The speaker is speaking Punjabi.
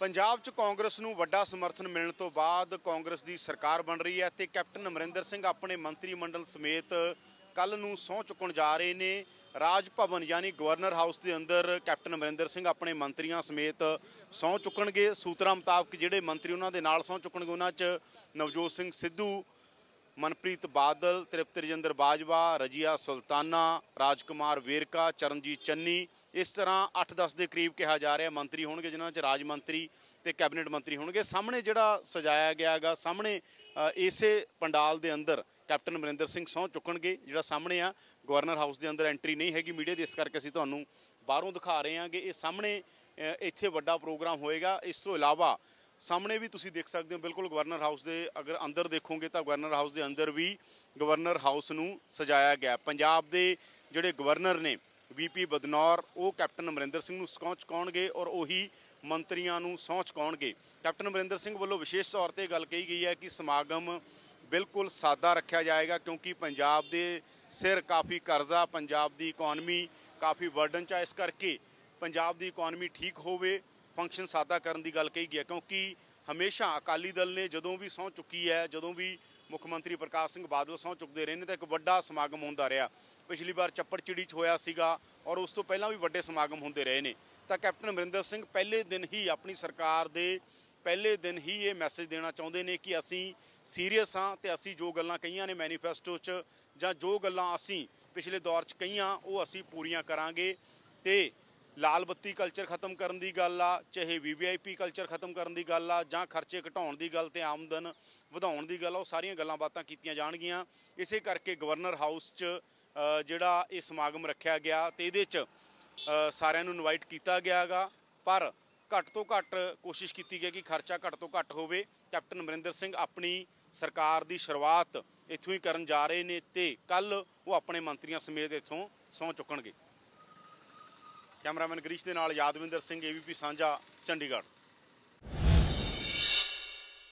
ਪੰਜਾਬ 'ਚ ਕਾਂਗਰਸ ਨੂੰ ਵੱਡਾ ਸਮਰਥਨ ਮਿਲਣ ਤੋਂ ਬਾਅਦ ਕਾਂਗਰਸ ਦੀ ਸਰਕਾਰ ਬਣ ਰਹੀ ਹੈ ਤੇ ਕੈਪਟਨ ਅਮਰਿੰਦਰ ਸਿੰਘ ਆਪਣੇ ਮੰਤਰੀ ਮੰਡਲ ਸਮੇਤ ਕੱਲ ਨੂੰ ਸਹੁੰ ਚੁੱਕਣ ਜਾ ਰਹੇ ਨੇ। ਰਾਜ ਭਵਨ ਯਾਨੀ ਗਵਰਨਰ ਹਾਊਸ ਦੇ ਅੰਦਰ ਕੈਪਟਨ ਅਮਰਿੰਦਰ ਸਿੰਘ ਆਪਣੇ ਮੰਤਰੀਆਂ ਸਮੇਤ ਸਹੁੰ ਚੁੱਕਣਗੇ। ਸੂਤਰਾਂ ਮੁਤਾਬਕ ਜਿਹੜੇ ਮੰਤਰੀ ਉਹਨਾਂ ਦੇ ਨਾਲ ਸਹੁੰ ਚੁੱਕਣਗੇ, ਉਹਨਾਂ 'ਚ ਨਵਜੋਤ ਸਿੰਘ ਸਿੱਧੂ ਮਨਪ੍ਰੀਤ ਬਾਦਲ, ਤ੍ਰਿਪਤ ਰਜਿੰਦਰ ਬਾਜਵਾ, ਰਜੀਆ ਸੁਲਤਾਨਾ, ਰਾਜਕੁਮਾਰ ਵੇਰਕਾ, ਚਰਨਜੀਤ ਚੰਨੀ, ਇਸ ਤਰ੍ਹਾਂ 8-10 ਦੇ ਕਰੀਬ ਕਿਹਾ ਜਾ ਰਿਹਾ, ਮੰਤਰੀ ਹੋਣਗੇ, ਜਿਨ੍ਹਾਂ 'ਚ ਰਾਜ ਮੰਤਰੀ ਤੇ ਕੈਬਨਿਟ ਮੰਤਰੀ ਹੋਣਗੇ। ਸਾਹਮਣੇ ਜਿਹੜਾ ਸਜਾਇਆ ਗਿਆ ਹੈਗਾ, ਸਾਹਮਣੇ ਇਸੇ ਪੰਡਾਲ ਦੇ ਅੰਦਰ ਕੈਪਟਨ ਅਮਰਿੰਦਰ ਸਿੰਘ ਸਹੁੰ ਚੁੱਕਣਗੇ, ਜਿਹੜਾ ਸਾਹਮਣੇ ਆ, ਗਵਰਨਰ ਹਾਊਸ ਦੇ ਅੰਦਰ ਐਂਟਰੀ ਨਹੀਂ ਹੈਗੀ ਮੀਡੀਆ ਦੇ, ਇਸ ਕਰਕੇ ਅਸੀਂ ਤੁਹਾਨੂੰ ਬਾਹਰੋਂ ਦਿਖਾ ਰਹੇ ਹਾਂਗੇ ਇਹ ਸਾਹਮਣੇ ਇੱਥੇ ਵੱਡਾ ਪ੍ਰੋਗਰਾਮ ਹੋਏਗਾ। ਇਸ ਤੋਂ ਇਲਾਵਾ ਸਾਹਮਣੇ ਵੀ ਤੁਸੀਂ ਦੇਖ ਸਕਦੇ ਹੋ, ਬਿਲਕੁਲ ਗਵਰਨਰ ਹਾਊਸ ਦੇ ਅਗਰ ਅੰਦਰ ਦੇਖੋਗੇ ਤਾਂ ਗਵਰਨਰ ਹਾਊਸ ਦੇ ਅੰਦਰ ਵੀ ਗਵਰਨਰ ਹਾਊਸ ਨੂੰ ਸਜਾਇਆ ਗਿਆ ਪੰਜਾਬ ਦੇ ਜਿਹੜੇ ਗਵਰਨਰ ਨੇ ਵੀਪੀ ਬਦਨੌਰ, ਉਹ ਕੈਪਟਨ ਅਮਰਿੰਦਰ ਸਿੰਘ ਨੂੰ ਸਹੁੰ ਚੁਕਾਉਣਗੇ ਔਰ ਉਹੀ ਮੰਤਰੀਆਂ ਨੂੰ ਸਹੁੰ ਚੁਕਾਉਣਗੇ। ਕੈਪਟਨ ਅਮਰਿੰਦਰ ਸਿੰਘ ਵੱਲੋਂ ਵਿਸ਼ੇਸ਼ ਤੌਰ ਤੇ ਗੱਲ ਕਹੀ ਗਈ ਹੈ ਕਿ ਸਮਾਗਮ ਬਿਲਕੁਲ ਸਾਦਾ ਰੱਖਿਆ ਜਾਏਗਾ ਕਿਉਂਕਿ ਪੰਜਾਬ ਦੇ ਸਿਰ ਕਾਫੀ ਕਰਜ਼ਾ, ਪੰਜਾਬ ਦੀ ਇਕਨੋਮੀ ਕਾਫੀ ਬਰਡਨ ਚ ਆ, ਇਸ ਕਰਕੇ ਪੰਜਾਬ ਦੀ ਇਕਨੋਮੀ ਠੀਕ ਹੋਵੇ ਫੰਕਸ਼ਨ ਸਾਦਾ ਕਰਨ ਦੀ ਗੱਲ ਕਹੀ ਗਈ ਹੈ, ਕਿਉਂਕਿ ਹਮੇਸ਼ਾ ਅਕਾਲੀ ਦਲ ਨੇ ਜਦੋਂ ਵੀ ਸਹੁੰ ਚੁੱਕੀ ਹੈ, ਜਦੋਂ ਵੀ ਮੁੱਖ ਮੰਤਰੀ ਪ੍ਰਕਾਸ਼ ਸਿੰਘ ਬਾਦਲ ਸਹੁੰ ਚੁੱਕਦੇ ਰਹੇ ਨੇ, ਤਾਂ ਇੱਕ ਵੱਡਾ ਸਮਾਗਮ ਹੁੰਦਾ ਰਿਹਾ। ਪਿਛਲੀ ਵਾਰ ਚੱਪੜਚਿੜੀ 'ਚ ਹੋਇਆ ਸੀਗਾ ਔਰ ਉਸ ਤੋਂ ਪਹਿਲਾਂ ਵੀ ਵੱਡੇ ਸਮਾਗਮ ਹੁੰਦੇ ਰਹੇ ਨੇ। ਤਾਂ ਕੈਪਟਨ ਅਮਰਿੰਦਰ ਸਿੰਘ ਪਹਿਲੇ ਦਿਨ ਹੀ ਆਪਣੀ ਸਰਕਾਰ ਦੇ ਪਹਿਲੇ ਦਿਨ ਹੀ ਇਹ ਮੈਸੇਜ ਦੇਣਾ ਚਾਹੁੰਦੇ ਨੇ ਕਿ ਅਸੀਂ ਸੀਰੀਅਸ ਹਾਂ ਤੇ ਅਸੀਂ ਜੋ ਗੱਲਾਂ ਕਹੀਆਂ ਨੇ ਮੈਨੀਫੈਸਟੋ 'ਚ ਜਾਂ ਜੋ ਗੱਲਾਂ ਅਸੀਂ ਪਿਛਲੇ ਦੌਰ 'ਚ ਕਹੀਆਂ, ਉਹ ਅਸੀਂ ਪੂਰੀਆਂ ਕਰਾਂਗੇ ਤੇ ਲਾਲ ਬੱਤੀ ਕਲਚਰ ਖਤਮ ਕਰਨ ਦੀ ਗੱਲ ਆ, ਚਾਹੇ ਵੀਵੀਆਈਪੀ ਕਲਚਰ ਖਤਮ ਕਰਨ ਦੀ ਗੱਲ ਆ, ਜਾਂ ਖਰਚੇ ਘਟਾਉਣ ਦੀ ਗੱਲ ਤੇ ਆਮਦਨ ਵਧਾਉਣ ਦੀ ਗੱਲ ਆ, ਉਹ ਸਾਰੀਆਂ ਗੱਲਾਂ ਬਾਤਾਂ ਕੀਤੀਆਂ ਜਾਣਗੀਆਂ। ਇਸੇ ਕਰਕੇ ਗਵਰਨਰ ਹਾਊਸ 'ਚ ਜਿਹੜਾ ਇਹ ਸਮਾਗਮ ਰੱਖਿਆ ਗਿਆ ਤੇ ਇਹਦੇ 'ਚ ਸਾਰਿਆਂ ਨੂੰ ਇਨਵਾਈਟ ਕੀਤਾ ਗਿਆਗਾ। ਪਰ ਘੱਟ ਤੋਂ ਘੱਟ ਕੋਸ਼ਿਸ਼ ਕੀਤੀ ਗਈ ਕਿ ਖਰਚਾ ਘੱਟ ਤੋਂ ਘੱਟ ਹੋਵੇ। ਕੈਪਟਨ ਅਮਰਿੰਦਰ ਸਿੰਘ ਆਪਣੀ ਸਰਕਾਰ ਦੀ ਸ਼ੁਰੂਆਤ ਇੱਥੋਂ ਹੀ ਕਰਨ ਜਾ ਰਹੇ ਨੇ ਤੇ ਕੱਲ ਉਹ ਆਪਣੇ ਮੰਤਰੀਆਂ ਸਮੇਤ ਇੱਥੋਂ ਸਹੁੰ ਚੁੱਕਣਗੇ। ਕੈਮਰਾਮੈਨ ਗਰੀਸ਼ ਦੇ ਨਾਲ ਯਾਦਵਿੰਦਰ ਸਿੰਘ ਏਬੀਪੀ ਸਾਂਝਾ ਚੰਡੀਗੜ੍ਹ।